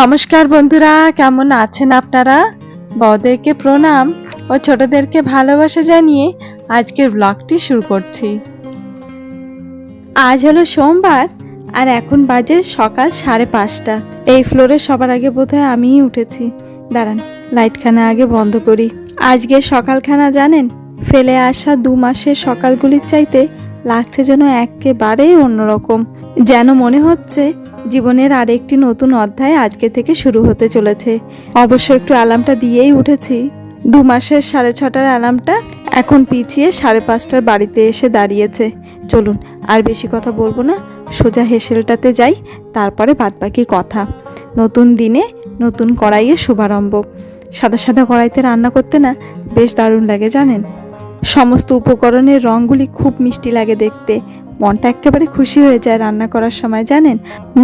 নমস্কার বন্ধুরা, কেমন আছেন আপনারা? বড়দেরকে প্রণাম ও ছোটদেরকে ভালোবাসা জানিয়ে আজকের ব্লগটি শুরু করছি। আজ হলো সোমবার আর এখন বাজে সকাল সাড়ে পাঁচটা। এই ফ্লোরে সবার আগে বোধহয় আমিই উঠেছি। দাঁড়ান লাইটখানা আগে বন্ধ করি। আজকে সকালখানা জানেন, ফেলে আসা দু মাসের সকালগুলির চাইতে লাগছে যেন একেবারেই অন্যরকম। যেন মনে হচ্ছে জীবনের আরেকটি নতুন অধ্যায় আজকে থেকে শুরু হতে চলেছে। অবশ্য একটু অ্যালার্মটা দিয়েই উঠেছি। দু মাসের সাড়ে ছটার অ্যালার্মটা এখন পিছিয়ে সাড়ে পাঁচটার বাড়িতে এসে দাঁড়িয়েছে। চলুন, আর বেশি কথা বলব না। সোজা হেসেলটাতে যাই, তারপরে বাদবাকি কথা। নতুন দিনে নতুন কড়াইয়ে শুভারম্ভ। সাদা সাদা কড়াইতে রান্না করতে না বেশ দারুণ লাগে, জানেন? সমস্ত উপকরণের রঙগুলি খুব মিষ্টি লাগে দেখতে। মনটা একেবারে খুশি হয়ে যায় রান্না করার সময়, জানেন?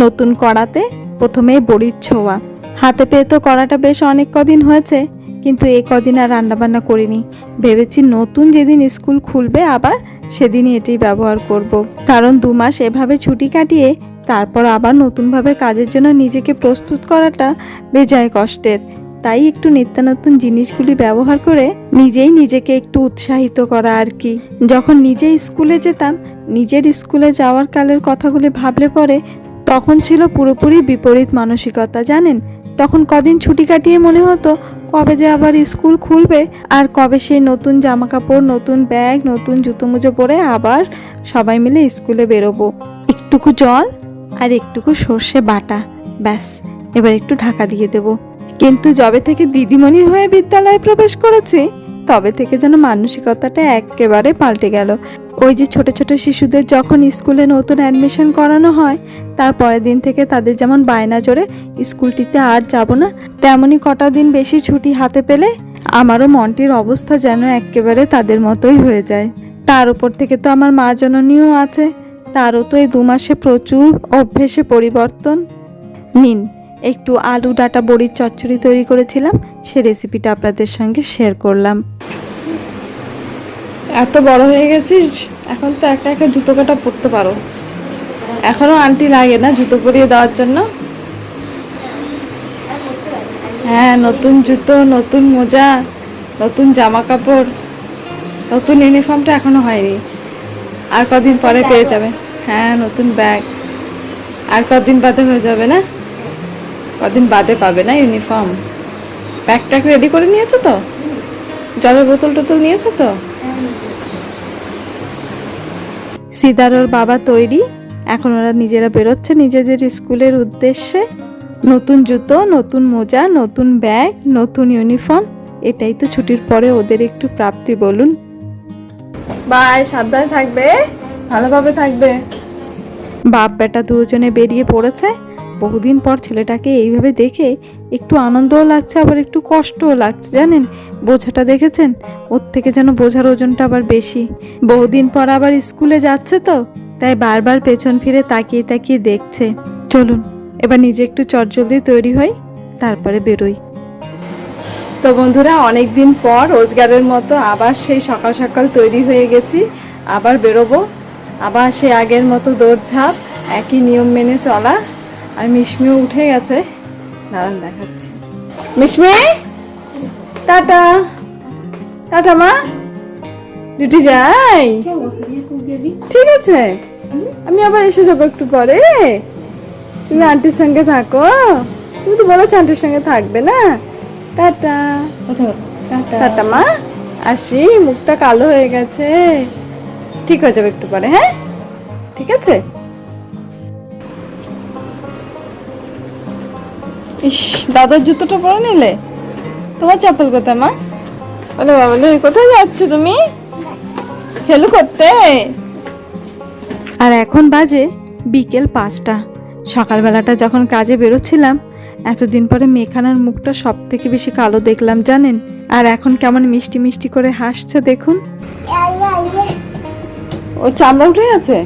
নতুন কড়াতে প্রথমে বড়ির ছোঁয়া। হাতে পেয়ে তো কড়াটা বেশ অনেক কদিন হয়েছে, কিন্তু এই কদিন আর রান্নাবান্না করিনি। ভেবেছি নতুন যেদিন স্কুল খুলবে, আবার সেদিনই এটি ব্যবহার করব। কারণ দু মাস এভাবে ছুটি কাটিয়ে, তারপর আবার নতুনভাবে কাজের জন্য নিজেকে প্রস্তুত করাটা বেজায় কষ্টের। তাই একটু নিত্য নতুন জিনিসগুলি ব্যবহার করে নিজেই নিজেকে একটু উৎসাহিত করা আর কি। যখন নিজে স্কুলে যেতাম, নিজের স্কুলে যাওয়ার কালের কথাগুলি ভাবলে পরে তখন ছিল পুরোপুরি বিপরীত মানসিকতা, জানেন? তখন কদিন ছুটি কাটিয়ে মনে হতো, কবে যে আবার স্কুল খুলবে আর কবে সেই নতুন জামা কাপড় নতুন ব্যাগ, নতুন জুতো মুজো পরে আবার সবাই মিলে স্কুলে বেরোবো। একটুকু জল আর একটুকু সর্ষে বাটা, ব্যাস, এবার একটু ঢাকা দিয়ে দেব। কিন্তু যবে থেকে দিদিমণি হয়ে বিদ্যালয়ে প্রবেশ করেছি, তবে থেকে যেন মানসিকতাটা একেবারে পাল্টে গেল। ওই যে ছোট ছোট শিশুদের যখন স্কুলে নতুন অ্যাডমিশন করানো হয়, তার পরের দিন থেকে তাদের যেমন বায়না জোরে, স্কুলটিতে আর যাব না তেমনই কটা দিন বেশি ছুটি হাতে পেলে আমারও মনটির অবস্থা যেন একেবারে তাদের মতোই হয়ে যায়। তার উপর থেকে তো আমার মা জননীও আছে, তারও তো এই দু মাসে প্রচুর অভ্যেসে পরিবর্তন। নিন একটু আলু ডাটা বড়ির চচ্চড়ি তৈরি করেছিলাম, সে রেসিপিটা আপনাদের সঙ্গে শেয়ার করলাম। এত বড় হয়ে গেছিস, এখন তো একা একা জুতো কাটা পরতে পারো। এখনও আন্টি লাগে না জুতো পরিয়ে দেওয়ার জন্য? হ্যাঁ নতুন জুতো, নতুন মোজা, নতুন জামা কাপড় নতুন ইউনিফর্মটা এখনও হয়নি। আর কদিন পরে পেয়ে যাবে। হ্যাঁ নতুন ব্যাগ আর কদিন বাদে হয়ে যাবে না? কদিন বাদে পাবে না ইউনিফর্ম? ব্যাগটাকে রেডি করে নিয়েছো তো? জলের বোতল টোতল নিয়েছো তো? সিদার ওর বাবা তৈরি। এখন ওরা নিজেরা বেরোচ্ছে নিজেদের স্কুলের উদ্দেশ্যে। নতুন জুতো, নতুন মোজা, নতুন ব্যাগ, নতুন ইউনিফর্ম। এটাই তো ছুটির পরে ওদের একটু প্রাপ্তি, বলুন। বাই, সাবধানে থাকবে। ভালোভাবে থাকবে। বাপ বেটা দুজনে বেরিয়ে পড়েছে। বহুদিন পর ছেলেটাকে এইভাবে দেখে একটু আনন্দও লাগছে, আবার একটু কষ্টও লাগছে, জানেন? বোঝাটা দেখেছেন? ওর থেকে যেন বোঝার ওজনটা আবার বেশি। বহুদিন পর আবার স্কুলে যাচ্ছে তো, তাই বারবার পেছন ফিরে তাকিয়ে তাকিয়ে দেখছে। চলুন, এবার নিজে একটু চটজলদি তৈরি হই, তারপরে বেরোই। তো বন্ধুরা অনেক দিন পর রোজগারের মতো আবার সেই সকাল সকাল তৈরি হয়ে গেছি, আবার বেরোবো। আবার সেই আগের মতো দৌড়ঝাঁপ, একই নিয়ম মেনে চলা। আর মিশমিও উঠে গেছে। দাঁড়ান দেখাচ্ছি। মিশমি! টাটা। টাটা মা। ডিউটি যাই। ঠিক আছে। আমি আবার এসে যাব একটু পরে। তুমি আন্টির সঙ্গে থাকো। তুমি তো বলো আন্টির সঙ্গে থাকবে না। টাটা। টাটা মা। আসি মুখটা কালো হয়ে গেছে। ঠিক হয়ে যাবে একটু পরে হ্যাঁ? ঠিক আছে? ইস দাদার জুতোটা পরে নিলে? তোমার চপ্পল কোথায় মা? বলে বাবলে কোথায় যাচ্ছ তুমি? খেলু করতে? আর এখন বাজে বিকেল পাঁচটা। সকালবেলাটা যখন কাজে বেরোচ্ছিলাম এতদিন পরে মেখানার মুখটা সব থেকে বেশি কালো দেখলাম জানেন? আর এখন কেমন মিষ্টি মিষ্টি করে হাসছে দেখুন। ও চামড়া উঠে গেছে?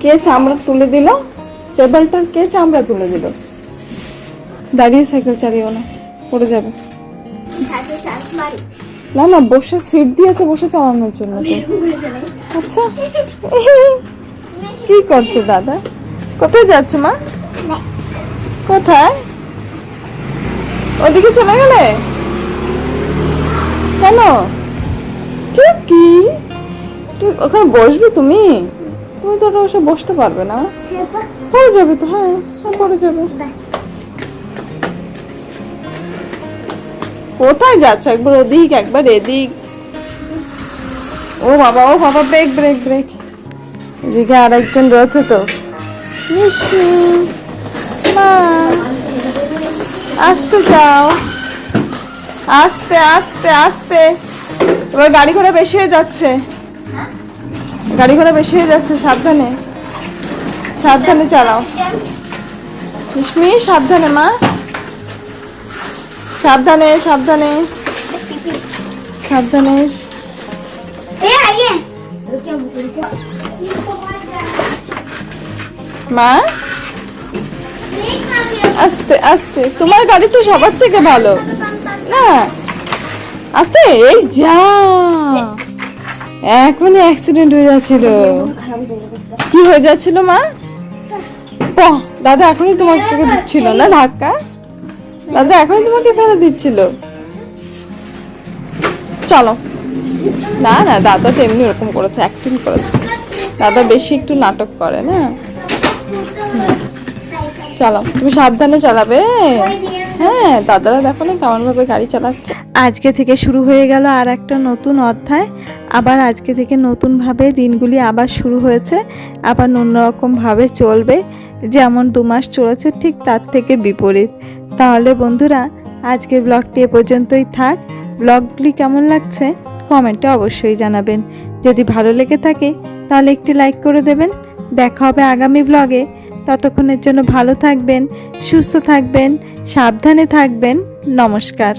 কে চামড়া তুলে দিল? টেবিলটার কে চামড়া তুলে দিল? দাঁড়িয়ে সাইকেল চালিও না, পড়ে যাবে। না না, বসে সিট দিয়েছে, বসে চালানোর জন্য। আচ্ছা। কি করছে দাদা? কোথায় যাচ্ছে মা? কোথায়? ওদিকে চলে গেলে? কেন? ঠিক কি? ওখানে বসবে তুমি? তুমি তো ওটা বসে বসতে পারবে না। পড়ে যাবে তো হ্যাঁ হ্যাঁ পড়ে যাবে। কোথায় যাচ্ছ? একবার ওদিক, একবার এদিক। ও বাবা ও বাবা ব্রেক ব্রেক ব্রেক এদিকে আর একজন রয়েছে তো। আসতে যাও আস্তে আস্তে আস্তে। এবার গাড়ি ঘোড়া বেশি হয়ে যাচ্ছে। গাড়ি ঘোড়া বেশি হয়ে যাচ্ছে, সাবধানে। সাবধানে চালাও। মিশমি সাবধানে, মা। সাবধানে সাবধানে। সাবধানে। মা? আস্তে আস্তে। তোমার গাড়ি তো সবার থেকে ভালো। না। আস্তে এই যা। এখনই অ্যাক্সিডেন্ট হয়ে যাচ্ছিল। কি হয়ে যাচ্ছিল মা? দাদা এখনই তোমার থেকে দিচ্ছিল না ধাক্কা? দাদা এখন তোমাকে ফেলে দিচ্ছিল। চলো। না না, দাদা তো এমনি ওরকম করেছে অ্যাক্টিং করেছে। দাদা বেশি একটু নাটক করে, না? চলো, তুমি সাবধানে চালাবে। হ্যাঁ দাদারা দেখো না কেমন ভাবে গাড়ি চালাচ্ছে। আজকে থেকে শুরু হয়ে গেল আর একটা নতুন অধ্যায়। আবার আজকে থেকে নতুনভাবে দিনগুলি আবার শুরু হয়েছে, আবার অন্যরকমভাবে চলবে। যেমন দু মাস চলেছে, ঠিক তার থেকে বিপরীত। তাহলে বন্ধুরা, আজকের ব্লগটি এ পর্যন্তই থাক। ব্লগগুলি কেমন লাগছে কমেন্টে অবশ্যই জানাবেন। যদি ভালো লেগে থাকে, তাহলে একটি লাইক করে দেবেন। দেখা হবে আগামী ব্লগে ততক্ষণের জন্য ভালো থাকবেন, সুস্থ থাকবেন, সাবধানে থাকবেন। নমস্কার।